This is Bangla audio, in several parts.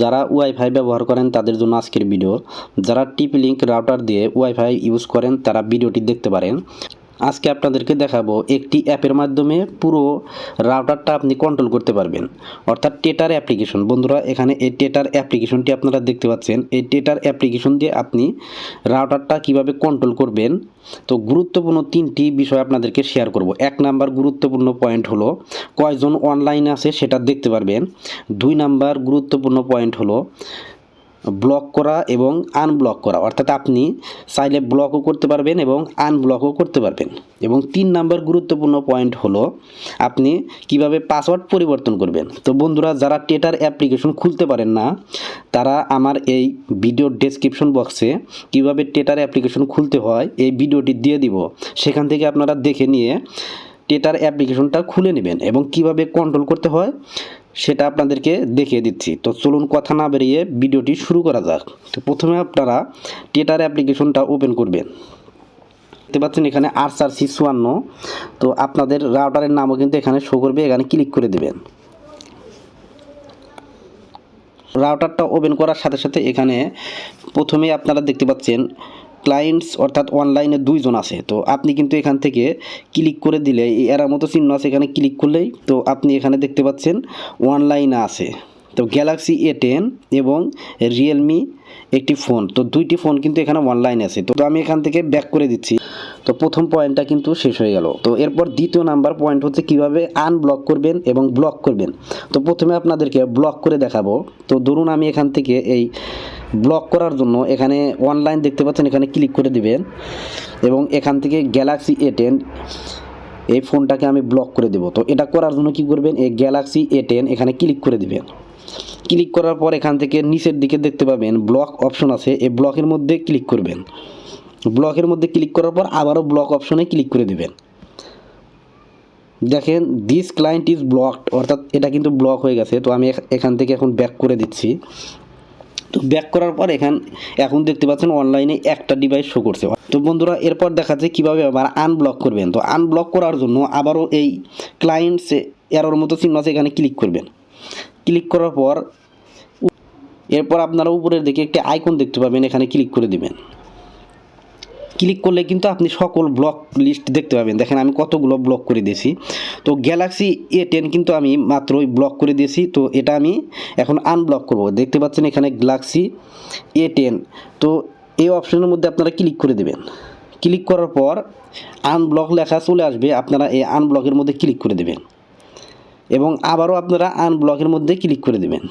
যারা ওয়াইফাই ব্যবহার করেন তাদের জন্য আজকের ভিডিও। যারা টিপ লিঙ্ক রাউটার দিয়ে ওয়াইফাই ইউজ করেন তারা ভিডিওটি দেখতে পারেন। আজকে আপনাদেরকে দেখাবো একটি অ্যাপের মাধ্যমে পুরো রাউটারটা আপনি কন্ট্রোল করতে পারবেন। অর্থাৎ টেটার অ্যাপ্লিকেশন বন্ধুরা, এখানে এই টেটার অ্যাপ্লিকেশনটি আপনারা দেখতে পাচ্ছেন। এই টেটার অ্যাপ্লিকেশন দিয়ে আপনি রাউটারটা কীভাবে কন্ট্রোল করবেন? তো গুরুত্বপূর্ণ তিনটি বিষয় আপনাদেরকে শেয়ার করব। এক নাম্বার গুরুত্বপূর্ণ পয়েন্ট হলো, কয়জন অনলাইনে আছে সেটা দেখতে পারবেন। দুই নাম্বার গুরুত্বপূর্ণ পয়েন্ট হলো ব্লক করা এবং আনব্লক করা। অর্থাৎ আপনি চাইলে ব্লকও করতে পারবেন এবং আনব্লকও করতে পারবেন। এবং তিন নাম্বার গুরুত্বপূর্ণ পয়েন্ট হলো আপনি কীভাবে পাসওয়ার্ড পরিবর্তন করবেন। তো বন্ধুরা, যারা টেটার অ্যাপ্লিকেশন খুলতে পারেন না, তারা আমার এই ভিডিও ডেসক্রিপশন বক্সে কীভাবে টেটার অ্যাপ্লিকেশন খুলতে হয়, এই ভিডিওটি দিয়ে দিব। সেখান থেকে আপনারা দেখে নিয়ে টেটার অ্যাপ্লিকেশনটা খুলে নেবেন এবং কীভাবে কন্ট্রোল করতে হয় সেটা আপনাদেরকে দেখিয়ে দিচ্ছি। তো চলুন কথা না বেরিয়ে ভিডিওটি শুরু করা যাক। তো প্রথমে আপনারা টেটার অ্যাপ্লিকেশনটা ওপেন করবেন। দেখতে পাচ্ছেন এখানে আরসার সি চুয়ান্ন। তো আপনাদের রাউটারের নামও কিন্তু এখানে শো করবে, এখানে ক্লিক করে দেবেন। রাউটারটা ওপেন করার সাথে সাথে এখানে প্রথমে আপনারা দেখতে পাচ্ছেন ক্লায়েন্টস অর্থাৎ অনলাইনে দুইজন আছে, তো আপনি কিন্তু এখান থেকে ক্লিক করে দিলে, এই এরার মতো চিহ্ন আছে এখানে ক্লিক করলেই, তো আপনি এখানে দেখতে পাচ্ছেন অনলাইনে আছে। তো গ্যালাক্সি এ টেন এবং রিয়েলমি একটি ফোন তো দুইটি ফোন কিন্তু এখানে অনলাইন আছে। তো আমি এখান থেকে ব্যাক করে দিচ্ছি। তো প্রথম পয়েন্টটা কিন্তু শেষ হয়ে গেল। তো এরপর দ্বিতীয় নাম্বার পয়েন্ট হচ্ছে কীভাবে আনব্লক করবেন এবং ব্লক করবেন। তো প্রথমে আপনাদেরকে ব্লক করে দেখাবো। তো ধরুন আমি এখান থেকে এই ব্লক করার জন্য এখানে অনলাইন দেখতে পাচ্ছেন, এখানে ক্লিক করে দিবেন। এবং এখান থেকে গ্যালাক্সি এ টেন এই ফোনটাকে আমি ব্লক করে দেবো। তো এটা করার জন্য কি করবেন? এই গ্যালাক্সি এ টেন এখানে ক্লিক করে দিবেন। ক্লিক করার পর এখান থেকে নিচের দিকে দেখতে পাবেন ব্লক অপশন আছে। এই ব্লকের মধ্যে ক্লিক করবেন। ব্লকের মধ্যে ক্লিক করার পর আবারও ব্লক অপশনে ক্লিক করে দিবেন। দেখেন দিস ক্লায়েন্ট ইজ ব্লকড অর্থাৎ এটা কিন্তু ব্লক হয়ে গেছে। তো আমি এখান থেকে এখন ব্যাক করে দিচ্ছি। তো ব্যাক করার পর এখান, এখন দেখতে পাচ্ছেন অনলাইনে একটা ডিভাইস শো করছে। তো বন্ধুরা, এরপর দেখা যায় কীভাবে আবার আনব্লক করবেন। তো আনব্লক করার জন্য আবারও এই ক্লায়েন্টস এরোর মতো চিহ্ন আছে, এখানে ক্লিক করবেন। ক্লিক করার পর, এরপর আপনারা উপরের দিকে একটি আইকন দেখতে পাবেন, এখানে ক্লিক করে দিবেন। ক্লিক করলে কিন্তু আপনি সকল ব্লক লিস্ট দেখতে পাবেন। দেখেন আমি কতগুলো ব্লক করে দিয়েছি। তো গ্যালাক্সি এ টেন কিন্তু আমি মাত্রই ব্লক করে দিয়েছি। তো এটা আমি এখন আনব্লক করব। দেখতে পাচ্ছেন এখানে গ্যালাক্সি এ টেন তো এই অপশনের মধ্যে আপনারা ক্লিক করে দেবেন। ক্লিক করার পর আনব্লক লেখা চলে আসবে। আপনারা এই আনব্লকের মধ্যে ক্লিক করে দেবেন। এবং আবারও আপনারা আনব্লকের মধ্যে ক্লিক করে দেবেন।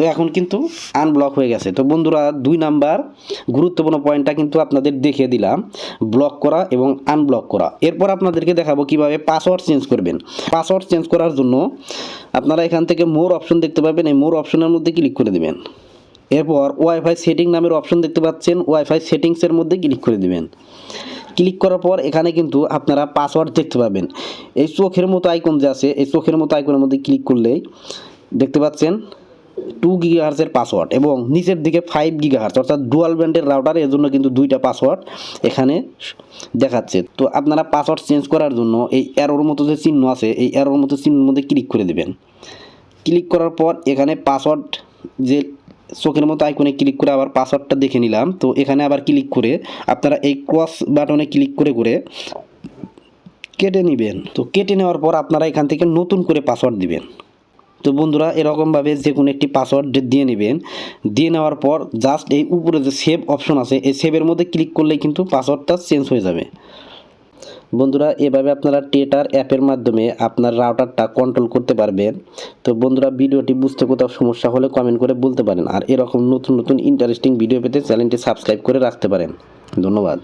তো এখন কিন্তু আনব্লক হয়ে গেছে। তো বন্ধুরা, দুই নাম্বার গুরুত্বপূর্ণ পয়েন্টটা কিন্তু আপনাদের দেখিয়ে দিলাম। ব্লক করা এবং আনব্লক করা। এরপর আপনাদেরকে দেখাবো কীভাবে পাসওয়ার্ড চেঞ্জ করবেন। পাসওয়ার্ড চেঞ্জ করার জন্য আপনারা এখান থেকে মোর অপশন দেখতে পাবেন। এই মোর অপশনের মধ্যে ক্লিক করে দেবেন। এরপর ওয়াইফাই সেটিং নামের অপশন দেখতে পাচ্ছেন। ওয়াইফাই সেটিংসের মধ্যে ক্লিক করে দেবেন। ক্লিক করার পর এখানে কিন্তু আপনারা পাসওয়ার্ড দেখতে পাবেন। এই চোখের মতো আইকন যে আছে, এই চোখের মতো আইকনের মধ্যে ক্লিক করলেই দেখতে পাচ্ছেন টু গিগাহার্সের পাসওয়ার্ড এবং নিচের দিকে ফাইভ গিগাহার্স অর্থাৎ ডুয়াল ব্যান্ডের রাউটার এর জন্য কিন্তু দুইটা পাসওয়ার্ড এখানে দেখাচ্ছে। তো আপনারা পাসওয়ার্ড চেঞ্জ করার জন্য এই অ্যারোর মতো যে চিহ্ন আছে, এই অ্যারোর মতো চিহ্নের মধ্যে ক্লিক করে দেবেন। ক্লিক করার পর এখানে পাসওয়ার্ড যে চোখের মতো আইকনে ক্লিক করে আবার পাসওয়ার্ডটা দেখে নিলাম। তো এখানে আবার ক্লিক করে আপনারা এই ক্রস বাটনে ক্লিক করে করে কেটে নেবেন। তো কেটে নেওয়ার পর আপনারা এখান থেকে নতুন করে পাসওয়ার্ড দিবেন। তো বন্ধুরা, এরকমভাবে যে কোনো একটি পাসওয়ার্ড দিয়ে নেবেন, দিয়ে নেওয়ার পর জাস্ট এই উপরে যে সেভ অপশন আছে, এই সেভের মধ্যে ক্লিক করলেই কিন্তু পাসওয়ার্ডটা চেঞ্জ হয়ে যাবে। বন্ধুরা, এভাবে আপনারা টেটার অ্যাপের মাধ্যমে আপনার রাউটারটা কন্ট্রোল করতে পারবেন। তো বন্ধুরা, ভিডিওটি বুঝতে কোথাও সমস্যা হলে কমেন্ট করে বলতে পারেন। আর এরকম নতুন নতুন ইন্টারেস্টিং ভিডিও পেতে চ্যানেলটি সাবস্ক্রাইব করে রাখতে পারেন। ধন্যবাদ।